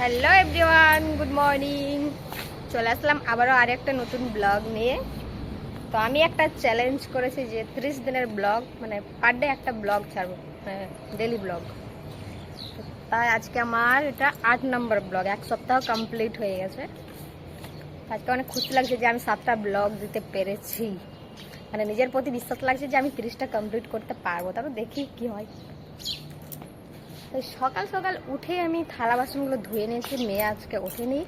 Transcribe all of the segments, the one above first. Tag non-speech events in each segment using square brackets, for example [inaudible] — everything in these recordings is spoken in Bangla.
হ্যালো এভরিওয়ান গুড মর্নিং চলে আসলাম আবারও আর একটা নতুন ব্লগ নিয়ে। তো আমি একটা চ্যালেঞ্জ করেছি যে ত্রিশ দিনের ব্লগ মানে পার ডে একটা ব্লগ ছাড়বো ডেলি ব্লগ তাই আজকে আমার এটা আট নম্বর ব্লগ এক সপ্তাহ কমপ্লিট হয়ে গেছে। আজকে অনেক খুশি লাগছে যে আমি সাতটা ব্লগ দিতে পেরেছি। মানে নিজের প্রতি বিশ্বাস লাগছে যে আমি ত্রিশটা কমপ্লিট করতে পারব। তারপর দেখি কি হয়। তো সকাল সকাল উঠে আমি থালা বাসনগুলো ধুয়ে নিয়েছি। মেয়ে আজকে ওঠেনি।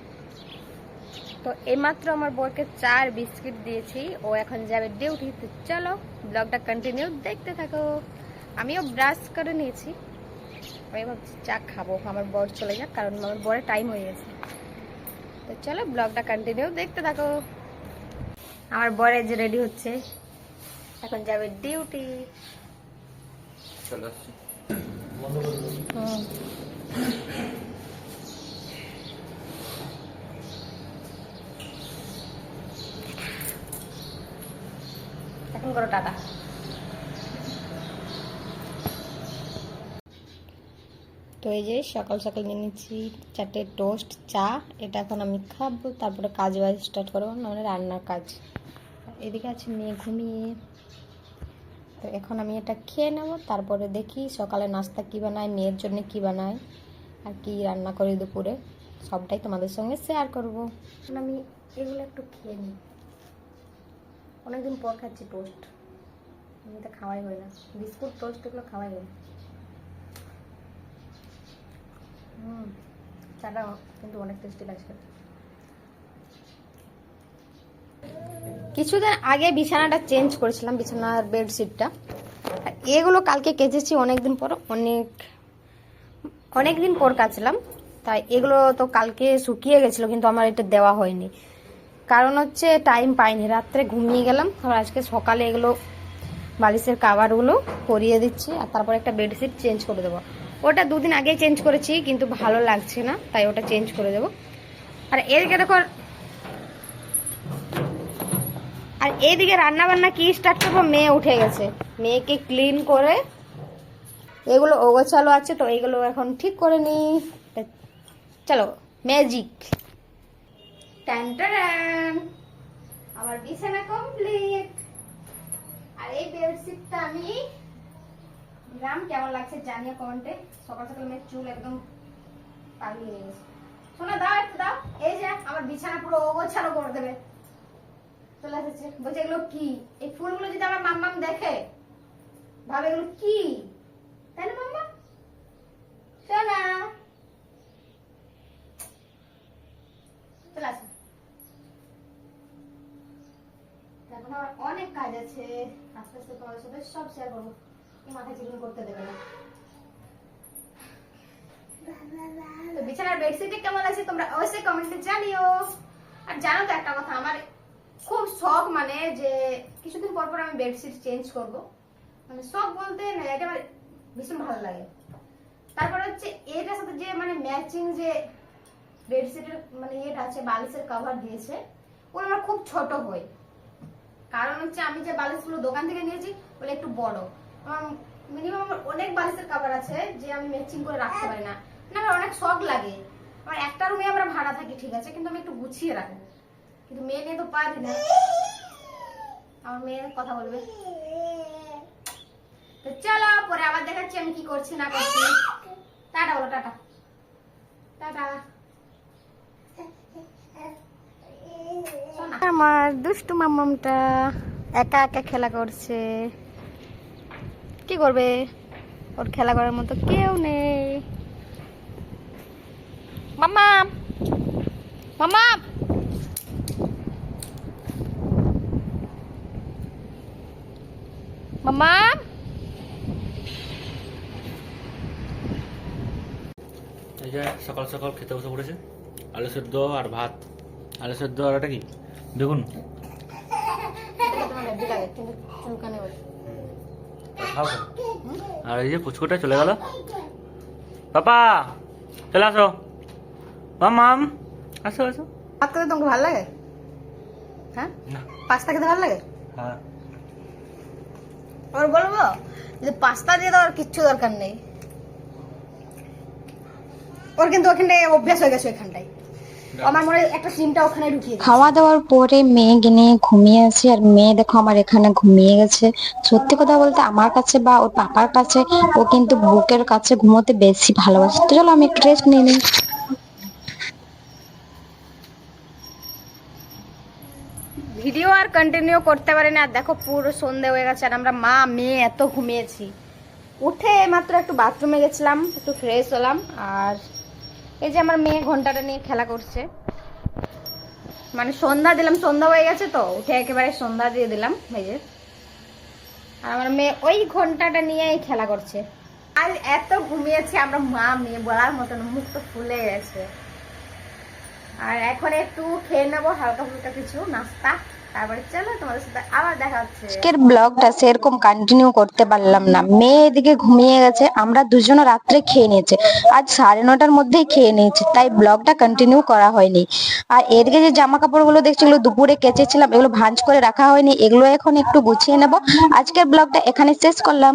তো এইমাত্র আমার বরকে চার বিস্কিট দিয়েছি। ও এখন যাবে ডিউটি তো চলো, ব্লগটা কন্টিনিউ দেখতে থাকো। আমিও ব্রাশ করে নিয়েছি। আমি ভাবছি চা খাব। আমার বর চলে যাক, কারণ আমার বরের টাইম হয়ে গেছে। তো চলো, ব্লগটা কন্টিনিউ দেখতে থাকো। আমার বরে যে রেডি হচ্ছে। এখন যাবে ডিউটি। চলো [coughs] এখন করো টাটা তো এই যে সকাল সকাল নিয়ে নিচ্ছি চারটে টোস্ট, চা, এটা এখন আমি খাব, তারপরে কাজ বাজ স্টার্ট করব মানে রান্নার কাজ। এদিকে আছে মেয়ে ঘুমিয়ে। তো এখন আমি এটা খেয়ে নেব, তারপরে দেখি সকালে নাস্তা কী বানায়, মেয়ের জন্য কী বানায়, আর কি রান্না করি দুপুরে। সবটাই তোমাদের সঙ্গে শেয়ার করব। আমি এগুলো একটু খেয়ে নিই। অনেকদিন পর খাচ্ছি টোস্ট আমি তো খাওয়াই হয় না। বিস্কুট টোস্ট এগুলো খাওয়াই হয়। হুম, চাটা কিন্তু অনেক টেস্টি লাগছে কিছুদিন আগে বিছানাটা চেঞ্জ করেছিলাম, বিছানার বেডশিটটা। আর এগুলো কালকে কেচেছি অনেকদিন পর, অনেক অনেক দিন পর কাচলাম। তাই এগুলো তো কালকে শুকিয়ে গেছিল, কিন্তু আমার এটা দেওয়া হয়নি। কারণ হচ্ছে টাইম পাইনি, রাত্রে ঘুমিয়ে গেলাম। আর আজকে সকালে এগুলো বালিশের কাভারগুলো পরিয়ে দিচ্ছি, আর তারপর একটা বেডশিট চেঞ্জ করে দেবো। ওটা দুদিন আগেই চেঞ্জ করেছি, কিন্তু ভালো লাগছে না, তাই ওটা চেঞ্জ করে দেবো। আর এদিকে দেখো আর এইদিকে রান্না বান্না কি স্টার্ট করব? মেয়ে উঠে গেছে। মেয়েকে ক্লিন করে এগুলো ওগোছালো আছে তো, এগুলো এখন ঠিক করে নি চলো ম্যাজিক আমার বিছানা কমপ্লিট আর এই বেডশিটটা আমি নিলাম কেমন লাগছে জানিয়ে কমেন্টে সকাল সকাল মেয়ের চুল একদম নিয়ে গেছে। শোনা দাও, একটু দাও। এই যে, আমার বিছানা পুরো ওগোছালো করে দেবে। চলে এসেছে। বলছে, এগুলো কি? এই ফুলগুলো যদি আমার মাম্মাম দেখে, ভাবে এগুলো কি? তাই না, মাম্মা? চলে অনেক কাজ আছে। আস্তে আস্তে তোমাদের সাথে সব শেয়ার করব। মাথায় চিকন করতে দেবে না। বিছানার বেডশিটে কেমন আছে তোমরা অবশ্যই কমেন্টে জানিও। আর জানো তো একটা কথা, আমার খুব শখ মানে যে কিছুদিন পর পর আমি বেডশিট চেঞ্জ করব। মানে শখ বলতে না এটা আমার ভীষণ ভালো লাগে। তারপর হচ্ছে এটার সাথে যে মানে ম্যাচিং যে বেডশিটের মানে এটা আছে, বালিশের কভার দিয়েছে, ওগুলো আমার খুব ছোট হয়। কারণ হচ্ছে আমি যে বালিশগুলো দোকান থেকে নিয়েছি, ওগুলো একটু বড়। আমার মিনিমাম আমার অনেক বালিশের কভার আছে যে আমি ম্যাচিং করে রাখতে পারি না। না, আমার অনেক শখ লাগে। আমার একটা রুমে আমরা ভাড়া থাকি, ঠিক আছে, কিন্তু আমি একটু গুছিয়ে রাখব। কিন্তু মেয়ে নিয়ে তো পারি না। আমার মেয়ে কথা বলবে। তো চলো, পরে আবার দেখাচ্ছি আমি কি করছি, না করছি। টাটা বলো, টাটা। টাটা। আমার দুষ্টু মাম্মামটা একা একা খেলা করছে। কি করবে? ওর খেলা করার মতো কেউ নেই। মাম্মা মাম্মা মাম্মা এই যে সকাল সকাল খেতে বসে পড়েছে। আলু সেদ্ধ আর ভাত। আলু সেদ্ধ আর এটা কি? বেগুন? খাও। আর এই যে পুচকুটা চলে গেল। পাপা চলে আসো। মাম আসো আসো। ভাত খেতে তোমাকে ভালো লাগে? হ্যাঁ? পাস্তা খেতে ভালো লাগে? হ্যাঁ। ওর বলব যে পাস্তা দিয়ে দেওয়ার কিচ্ছু দরকার নেই। ওর কিন্তু ওখানটায় অভ্যাস হয়ে গেছে ওখানটায়। আমার মনে হয় একটা সিমটা ওখানে ঢুকিয়ে খাওয়া দাওয়ার পরে মেয়ে নিয়ে ঘুমিয়ে আছি আর মেয়ে দেখো আমার এখানে ঘুমিয়ে গেছে। সত্যি কথা বলতে আমার কাছে বা ওর পাপার কাছে ও কিন্তু বুকের কাছে ঘুমোতে বেশি ভালোবাসে। তো চলো আমি একটু রেস্ট নিয়ে নিই। ভিডিও আর কন্টিনিউ করতে পারি না। দেখো পুরো সন্ধে হয়ে গেছে আর আমরা মা, মেয়ে এত ঘুমিয়েছি। উঠে মাত্র একটু বাথরুমে গেছিলাম, একটু ফ্রেশ হলাম। আর এই যে আমার মেয়ে ঘন্টাটা নিয়ে খেলা করছে। মানে সন্ধ্যা দিলাম, সন্ধ্যা হয়ে গেছে তো, উঠে একেবারে সন্ধ্যা দিয়ে দিলাম, এই যে। আর আমার মেয়ে ওই ঘন্টাটা নিয়েই খেলা করছে। আর এত ঘুমিয়েছি, আমরা মা, মেয়ে বলার মতন মুখ তো ফুলে গেছে। আর এখন একটু খেয়ে নেব, হালকা ফুলকা কিছু নাস্তা। তারপরে চলো তোমাদের সাথে আবার দেখা হচ্ছে। আজকের ব্লগটা সেরকম কন্টিনিউ করতে পারলাম না। মেয়ে এদিকে ঘুমিয়ে গেছে, আমরা দুজনে রাত্রে খেয়ে নিয়েছে। আজ সাড়ে নটার মধ্যেই খেয়ে নিয়েছি, তাই ব্লগটা কন্টিনিউ করা হয়নি। আর এদিকে যে জামা কাপড়গুলো দেখছি, এগুলো দুপুরে কেচেছিলাম, এগুলো ভাঁজ করে রাখা হয়নি, এগুলো এখন একটু গুছিয়ে নেব। আজকের ব্লগটা এখানে শেষ করলাম।